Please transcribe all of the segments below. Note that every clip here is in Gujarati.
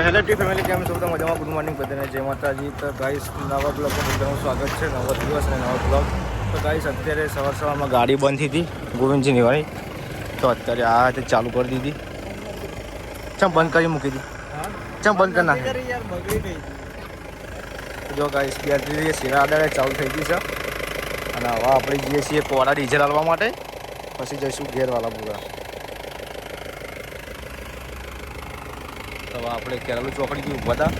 તો હેલો ટી ફેમિલી કેમ છો? બધા મજામાં? ગુડ મોર્નિંગ બધાને. જય માતાજી. તો ગાઈસ નવા બ્લોગમાં બધાનું સ્વાગત છે. નવો દિવસ અને નવો બ્લોગ. તો ગાઈસ અત્યારે સવાર સવારમાં ગાડી બંધ થઈ હતી ગોવિંદજીની વાળી. તો અત્યારે આ રીતે ચાલુ કરી દીધી. ચમ બંધ કરી મૂકી દીધી? ચમ બંધ કરી નાખી? જો ગાઈસ બેટરી શિરા આડારે ચાલુ થઈ ગઈ છે. અને હવે આપણે જઈએ છીએ કોડા ડીઝલ હાલવા માટે. પછી જઈશું ઘેરવાળા પૂરા તો આપણે કેરળ ચોકડીથી ઊભા હતા.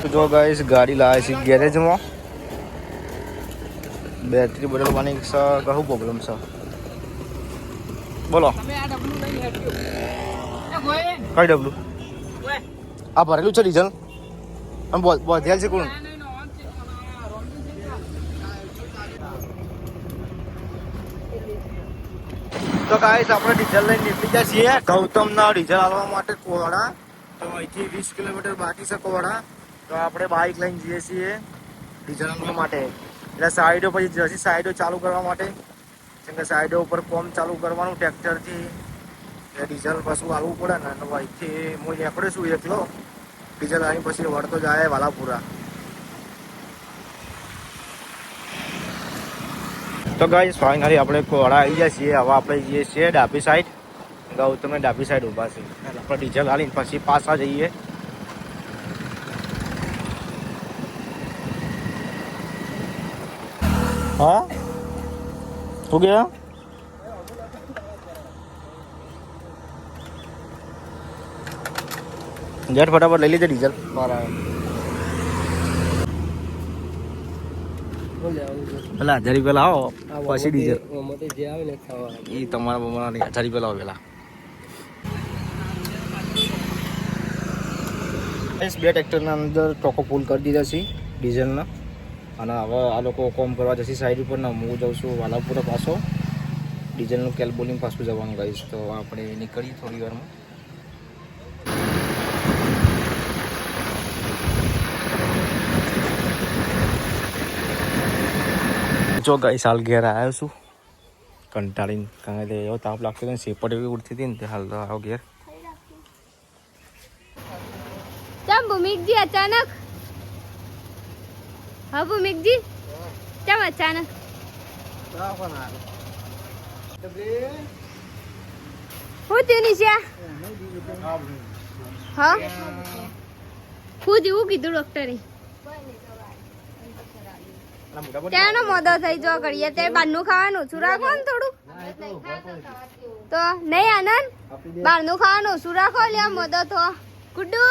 તો જો ગાઈસ ગાડી લાવે છે ગેરેજમાં બેટરી બદલવાની કહું પ્રોબ્લેમ છે. બોલો. કઈ ડબલું? આ ભરેલું છે ડીઝલ આમ બધેલ છે કોણ? તો ગાઈસ આપણે ડીઝલ લઈને નીકળી જાય છીએ. ગૌતમના ડીઝલ આવવા માટે કોવાડા. તો અહીંથી વીસ કિલોમીટર બાકી છે કોવાડા. તો આપણે બાઇક લઈને જઈએ છીએ ડીઝલ આવવા માટે. એટલે સાઈડો પછી જશે સાઈડો ચાલુ કરવા માટે. કેમ કે સાઈડો ઉપર કોમ ચાલુ કરવાનું ટ્રેક્ટરથી. એટલે ડીઝલ પાછું આવવું પડે ને, તો અહીંથી હું નીકળે છું એકલો. ડીઝલ આવી પછી વળતો જાય વાલાપુરા. તો ગાય ફાઇનલી આપણે કોળા આવી ગયા છીએ. હવે આપણે જઈએ છીએ ડાબી સાઈડ ગૌતમે ડાબી સાઈડ ઊભા છે. આપણે ડીઝલ હાલીને પછી પાછા જઈએ. હા? શું ગયા જેટ ફટાફટ લઈ લીધે ડીઝલ મારા પેલા હજાર રૂપિયા લાવો પછી ડીજે. આવે ને ખાવા એ તમારા બમાની હજાર પેલા આવો પેલા. બે ટ્રેક્ટરના અંદર ચોકો ફૂલ કરી દીધા છે ડીઝલના અને હવે આ લોકો કોમ કરવા જશે સાઈડ ઉપર ને હું જાઉં છું વાલાપુરા પાછો. ડીઝલનું કેલ બોલિંગ પાછું જવાનું ગઈશ તો આપણે નીકળીએ થોડી વારમાં. જો ગઈ સાલ ઘેર આવ્યો છું. કંટાળીને કારણ કે એવો તાપ લાગતો હતો ને સેપટ એવી ઉડતી હતી ને તે હાલ તો આવ્યો ઘેર. ચમ ભૂમિકજી અચાનક? હા ભૂમિકજી? ચમ અચાનક? હું તેની નિશા હા? હું જેવું કીધું ડોક્ટરે ત્યાંનો મોદો થઈ જો કરીએ તે બહારનું ખાવાનું ઓછું રાખો ને થોડું. તો નહીં આનંદ? બહારનું ખાવાનું ઓછું રાખો લ્યા મોદો તો. ગુડ્ડુ?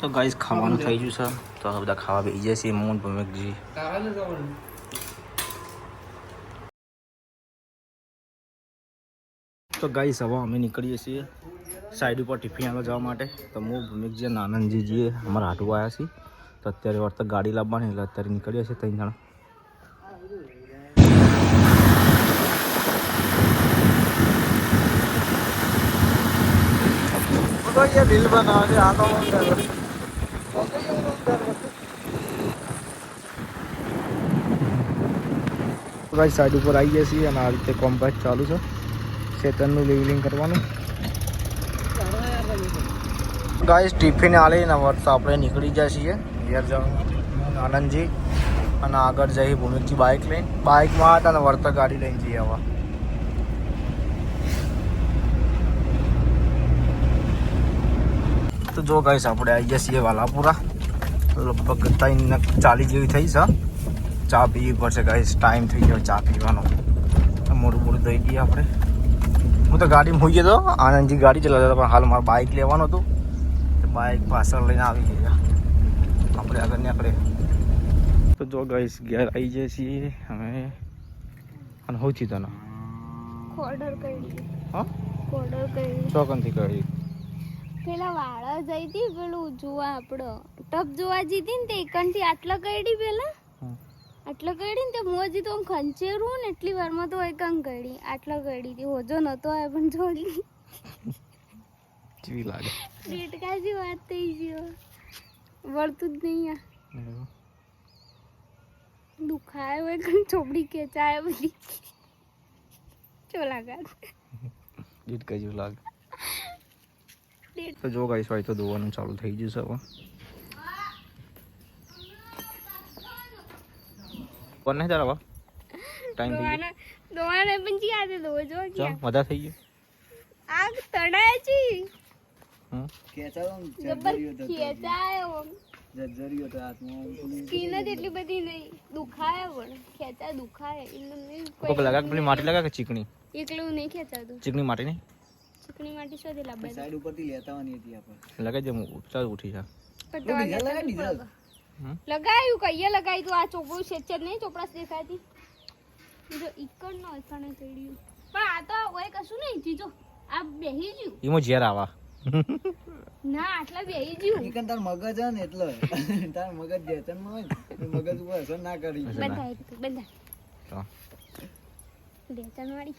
તો ગાઈસ ખાવાનું થઈ ગયું છે. તો હવે બધા ખાવા બેસી જશે. મોન મોહન ભૂમિકજી તો ગાઈસ હવે અમે નીકળીએ છીએ. સાઈડ ઉપર ટિફિન આગળ જવા માટે. તો હું, ભૂમિકજી અને આનંદજીજીએ અમારા હાટુ આવ્યા છીએ. તો અત્યારે વર્તક ગાડી લાવવાની, એટલે અત્યારે નીકળીએ છીએ ત્રણ જણા. બિલ સાઈડ ઉપર આવી ગયા છીએ અને આ રીતે કોમ્પેક્ટ ચાલુ છે. ચેતનનું લેવલિંગ કરવાનું. ગાઈસ ટિફિન આલીને વર્ષ આપણે નીકળી જાય છીએ ઘેર જવાનું આનંદજી અને આગળ જઈ ભૂમિકજી બાઇક લઈને બાઇકમાં હતા અને વર્તક ગાડી લઈને જઈએ હવે તો જો ગાઈસ આપણે આવી ગયા છીએ વાલાપુરા લગભગ ત્રણ ચાલી જેવી થઈ છે ચા પીવી પડશે ગાઈસ ટાઈમ થઈ ગયો ચા પીવાનો મોડું મોડું દઈ દઈએ આપણે હું તો ગાડીમાં હોઈએ તો આનંદજી ગાડી ચલાવતા હતા પણ હાલ મારે બાઇક લેવાનું હતું. તો બાઇક પાછળ લઈને આવી ગયા. આપણે આગળ નીકળે. તો જો ગઈશ ઘેર આવી જઈએ છીએ અમે અને તને? હા? ઓર્ડર કરી. ચોકનથી કરી? પેલા વાળા જઈ હતી પેલું જોવા આપણો ટપ જોવા જીતી ને તે એકનથી આટલા કઈડી પેલા. આટલા કરી ને તો મોજી તો આમ ખંચેરું ને એટલી વારમાં તો એકમ કઈડી આટલો હતી હોજો નતો આવ્યો પણ જોડી ચીવી લાગે? ડેટકાજી વાત થઈ ગયો. વળતું જ નહીં આ. દુખાય હોય કે ચોપડી ખેંચાય બધી. ચોલા ગાત જેવું લાગે. તો જો ગાઈસ હોય તો ધોવાનું ચાલુ થઈ જશે હવે. કોણ નહીં તારા ટાઈમ થઈ ગયો. દોવાને દોવાના પણ જી આજે દો જો ચાલ મજા થઈ ગઈ? આગ તણાય છી. હમ? જબર ખેંચાયો સ્કીન જ એટલી બધી નહીં. દુખાય પણ. દુખાય. એટલું લગા કે પેલી માટી લગા કે ચીકણી? એકલું નહીં ખેંચાતું. ચીકણી માટી નહીં? ચીકણી માટી શોધી લાવવા લગાઈ દે હું ઉઠી જા? લગાયું કઈએ લગાવી તું? આ ચોપડું છે જ નહીં ચોપડા દેખાતી. જો ઈકડ નો અસાણે ચડ્યું. પણ આ તો ઓય કશું નહીં જીજો આ બેહી જ્યું ઈમો ઝેર આવા. ના આટલા બેહી જ્યું તાર મગજ હે ને એટલે તાર મગજ જેતનમાં હોય ને, મગજ ઉપર અસર ના કરી. બંધાય બંધાય. તો લેચન વાળી